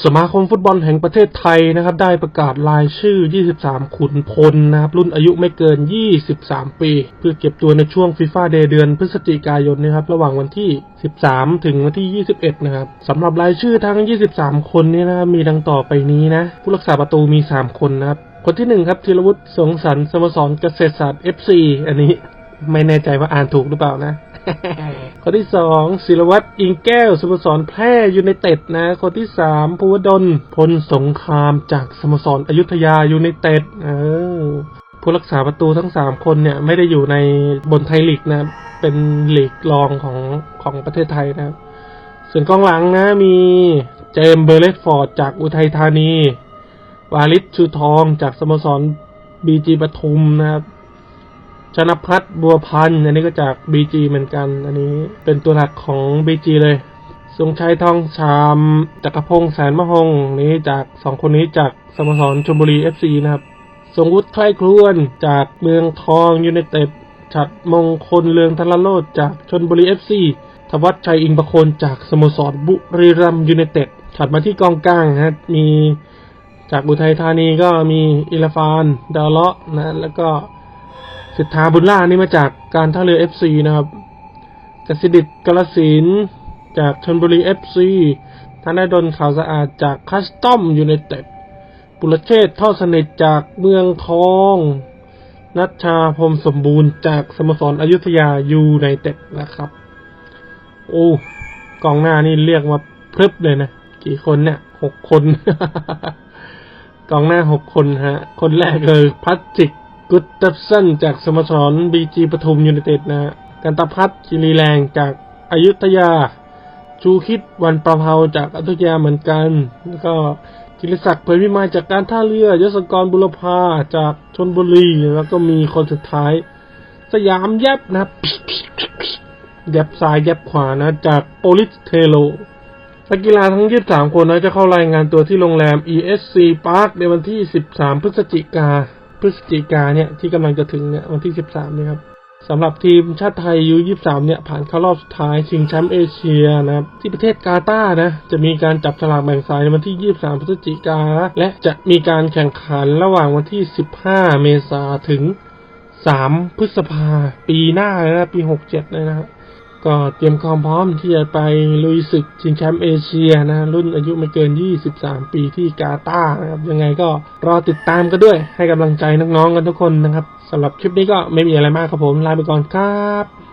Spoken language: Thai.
สมาคมฟุตบอลแห่งประเทศไทยนะครับ ได้ประกาศรายชื่อ 23 ขุนพลนะครับ รุ่นอายุไม่เกิน 23 ปี เพื่อเก็บตัวในช่วงฟีฟ่าเดย์เดือนพฤศจิกายนนะครับ ระหว่างวันที่ 13 ถึงวันที่ 21 นะครับสำหรับรายชื่อทั้ง 23 คนนี้นะครับมีดังต่อไปนี้นะ ผู้รักษาประตูมี 3 คนนะครับ คนที่ 1 ครับธีรวุฒิสงสรรค์สมสรเกษตรศาสตร์ FC อันนี้ ไม่แน่ใจว่าอ่านถูกหรือเปล่านะ คนที่สองศิลวัตรอิงแก้วสโมสรแพร่ยูไนเต็ดนะ คนที่สามภูวดลพลสงครามจากสโมสรอยุธยายูไนเต็ดเออผู้รักษาประตูทั้งสามคนเนี่ย ไม่ได้อยู่ในบนไทยลีกนะ เป็นลีกรองของของประเทศไทยนะครับส่วนกองหลังนะมีเจมส์เบอร์เลตฟอร์ดจากอุทัยธานี วาลิศชูทองจากสโมสรบีจีปทุมนะครับ ชนพัฒน์บัวพันธ์อันนี้ก็จากบีจีเหมือนกัน อันนี้เป็นตัวหลักของบีจีเลยทรงชัยทองชามจักรพงษ์แสนมะฮงนี้จากสองคนนี้จากสโมสรชลบุรีเอฟซีนะครับทรงวุฒิใคร่ครวนจากเมืองทองยูไนเต็ดฉัดมงคลเลืองธนโรจน์จากชนบุรีเอฟซีธวัชชัยอิงประโคนจากสโมสรบุรีรัมย์ยูไนเต็ดถัดมาที่กองกลางนะฮะมีจากอุทัยธานีก็มีอิลฟานดาเลาะนะแล้วก็ สิทธาบุญล่านี่มาจากการท่าเรือ FC นะครับกสิดิตกลสินจากชนบุรี FC ธนดลข่าวสะอาดจากคัสตอมยูไนเต็ดปุรเชษฐ์ทอสนิทจากเมืองทอง นัชชาพรมสมบูรณ์จากสโมสรอยุธยายูไนเต็ดนะครับ โอ้กองหน้านี่เรียกมาพรึบเลยนะ กี่คนเนี่ยหกคน กองหน้าหกคนฮะ คนแรกเลยพัทจิก กุตตับสันจากสโมสรบีจีปทุมยูไนเต็ดนะกันตพัฒน์จิรีแรงจากอายุทยา ชูคิดวันประเพาจากอยุธยาเหมือนกัน แล้วก็จิริศักดิ์เผยพิมายจากการท่าเรือยศกรบุรพาจากชนบุรี แล้วก็มีคนสุดท้าย สยามแยบนะครับแยบซ้ายแยบขวานะ จากโอลิสเทโลนักกีฬาทั้ง 23 คนนะจะเข้ารายงานตัวที่โรงแรม ESC Park ในวันที่ 13 พฤศจิกา พฤศจิกาเนี่ยที่กำลังจะถึงเนี่ยวันที่13เนี่ยครับสำหรับทีมชาติไทยยู23เนี่ยผ่านเข้ารอบสุดท้ายชิงแชมป์เอเชียนะครับที่ประเทศกาตาร์นะจะมีการจับฉลากแบ่งสายในวันที่23พฤศจิกาและจะมีการแข่งขันระหว่างวันที่15เมษาถึง3พฤษภาปีหน้าเลยนะปี67เลยนะครับ ก็เตรียมความพร้อมที่จะไปลุยศึกชิงแชมป์เอเชียนะ รุ่นอายุไม่เกิน 23 ปีที่กาตาร์นะครับ ยังไงก็รอติดตามกันด้วย ให้กำลังใจน้องๆกันทุกคนนะครับสำหรับคลิปนี้ก็ไม่มีอะไรมากครับผม ลาไปก่อนครับ